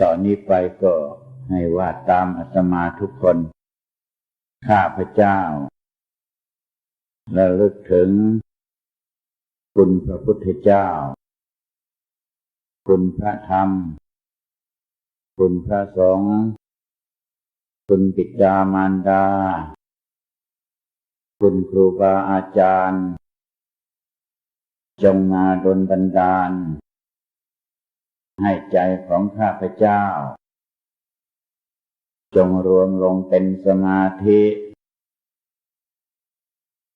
ตอนนี้ไปก็ให้ว่าตามอาตมาทุกคน ข้าพเจ้าระลึกถึง คุณพระพุทธเจ้า คุณพระธรรม คุณพระสงฆ์คุณปิดามารดา คุณครูบาอาจารย์ จงมาดลบันดาล ให้ใจของข้าพเจ้า จงรวมลงเป็นสมาธิ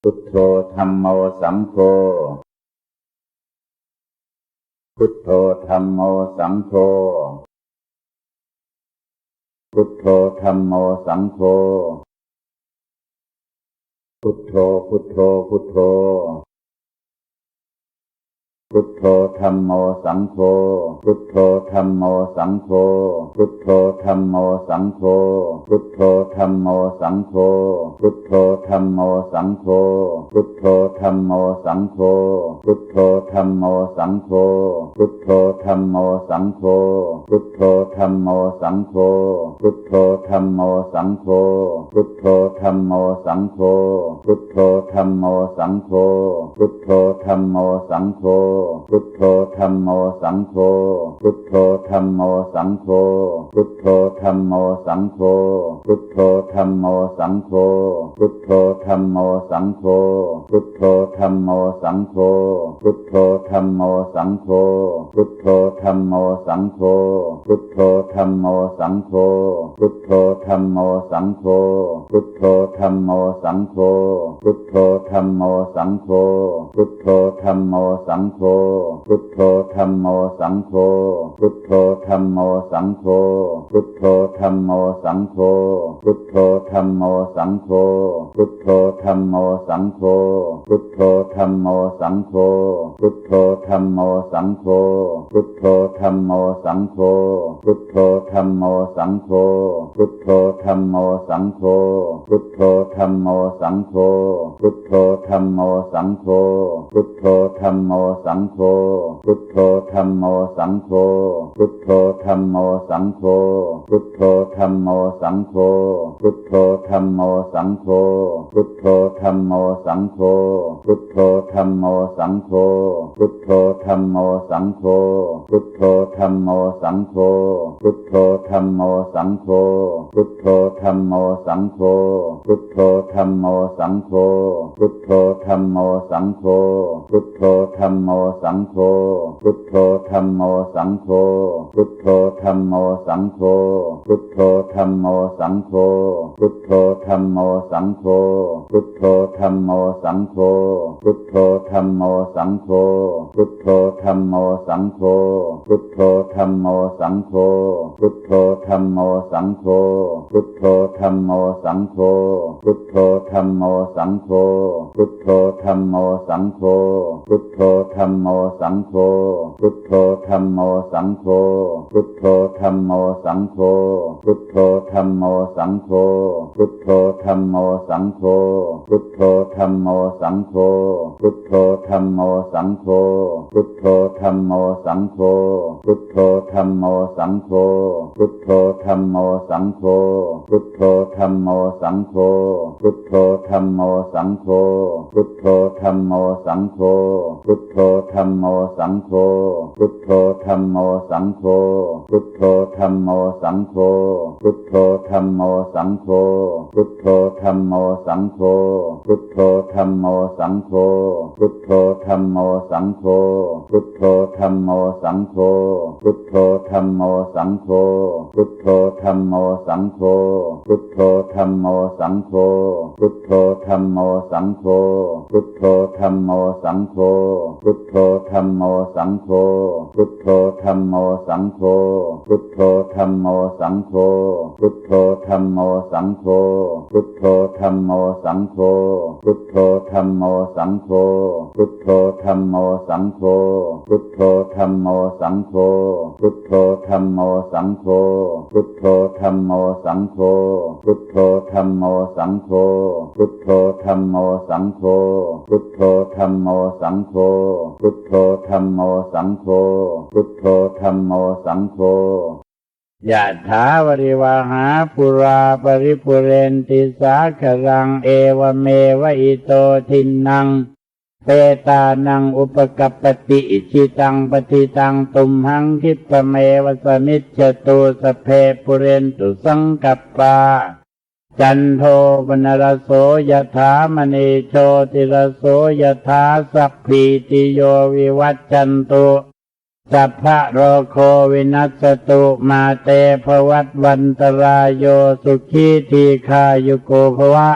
พุทโธธรรมโมสังโฆ พุทโธธรรมโมสังโฆ พุทโธธรรมโมสังโฆ พุทโธพุทโธพุทโธ พุทโธธรรมโมสังโฆ พุทโธธรรมโมสังโฆ พุทโธธรรมโมสังโฆ พุทโธธรรมโมสังโฆ พุทโธธรรมโมสังโฆ พุทโธธรรมโมสังโฆ พุทโธธรรมโมสังโฆ พุทโธธรรมโมสังโฆ พุทโธธรรมโมสังโฆ พุทโธธรรมโมสังโฆ พุทโธธรรมโมสังโฆ พุทโธธรรมโมสังโฆ พุทโธธรรมโมสังโฆพุทโธธรรมโมสังโฆ พุทโธธรรมโมสังโฆ พุทโธธรรมโมสังโฆ พุทโธธรรมโมสังโฆ พุทโธธรรมโมสังโฆ พุทโธธรรมโมสังโฆ พุทโธธรรมโมสังโฆ พุทโธธรรมโมสังโฆ พุทโธธรรมโมสังโฆ พุทโธธรรมโมสังโฆ พุทโธธรรมโมสังโฆ พุทโธธรรมโมสังโฆ พุทโธธรรมโมสังโฆพุทโธธรรมโมสังโฆ พุทโธธรรมโมสังโฆ พุทโธธรรมโมสังโฆ พุทโธธรรมโมสังโฆ พุทโธธรรมโมสังโฆ พุทโธธรรมโมสังโฆ พุทโธธรรมโมสังโฆ พุทโธธรรมโมสังโฆ พุทโธธรรมโมสังโฆ พุทโธธรรมโมสังโฆ พุทโธธรรมโมสังโฆ พุทโธธรรมโมสังโฆ พุทโธธรรมโมสังโฆ พุทโธธรรมโมสังโฆ พุทโธธรรมโมสังโฆ พุทโธธรรมโมสังโฆ พุทโธธรรมโมสังโฆ พุทโธธรรมโมสังโฆ พุทโธธรรมโมสังโฆ พุทโธธรรมโมสังโฆ พุทโธธรรมโมสังโฆ พุทโธธรรมโมสังโฆ พุทโธธรรมโมสังโฆ พุทโธธรรมโมสังโฆ พุทโธธรรมโมสังโฆ พุทโธธรรมโมสังโฆ พุทโธธรรมโมสังโฆ พุทโธธรรมโมสังโฆ พุทโธธรรมโมสังโฆ พุทโธธรรมโมสังโฆ พุทโธธรรมโมสังโฆ พุทโธธรรมโมสังโฆ พุทโธธรรมโมสังโฆ พุทโธธรรมโมสังโฆ พุทโธธรรมโมสังโฆ พุทโธธรรมโมสังโฆ พุทโธธรรมโมสังโฆ พุทโธธรรมโมสังโฆ พุทโธธรรมโมสังโฆ พุทโธธรรมโมสังโฆ พุทโธธรรมโมสังโฆ พุทโธธรรมโมสังโฆ พุทโธธรรมโมสังโฆ พุทโธธรรมโมสังโฆ พุทโธธรรมโมสังโฆ พุทโธธรรมโมสังโฆ พุทโธธรรมโมสังโฆ พุทโธธรรมโมสังโฆ พุทโธธรรมโมสังโฆ พุทโธธรรมโมสังโฆ พุทโธธรรมโมสังโฆ พุทโธธรรมโมสังโฆ พุทโธธรรมโมสังโฆ พุทโธธรรมโมสังโฆ พุทโธธรรมโมสังโฆ พุทโธธรรมโมสังโฆ พุทโธธรรมโมสังโฆ พุทโธธรรมโมสังโฆ พุทโธธรรมโมสังโฆ พุทโธธรรมโมสังโฆ พุทโธธรรมโมสังโฆ พุทโธธรรมโมสังโฆ พุทโธธรรมโมสังโฆ พุทโธธรรมโมสังโฆ พุทโธธรรมโมสังโฆ พุทโธธรรมโมสังโฆ พุทโธธรรมโมสังโฆ พุทโธธรรมโมสังโฆ พุทโธธรรมโมสังโฆ พุทโธธรรมโมสังโฆ พุทโธธรรมโมสังโฆ พุทโธธรรมโมสังโฆ พุทโธธรรมโมสังโฆ พุทโธธรรมโมสังโฆ พุทโธธรรมโมสังโฆ พุทโธธรรมโมสังโฆ พุทโธธรรมโมสังโฆพุทโธธรรมโมสังโฆ พุทโธธรรมโมสังโฆยะถาวริวหาปุราปริปุเรนติสาครังเอวเมวะอิโตทินังเปตานังอุปกัปปติอิชิตังปฏิตังตุมหังคิปเมวะสมิจจตุสเพปุเรนตุสังกัปปา จันโทปนรสโสยถามณีโชติรสโสยถาสัพพีติโยวิวัจจันตุสัพพะโรโควินัสตุมาเตภวัตวันตรายโยสุขีทีคายุโกภวะ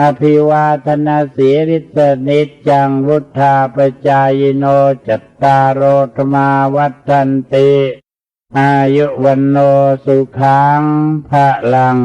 อภิวาทนาสีริสนิจังวุธาปจายโนจัตตารโรธมาวัฏันติ อายุวันโนสุขังพระลัง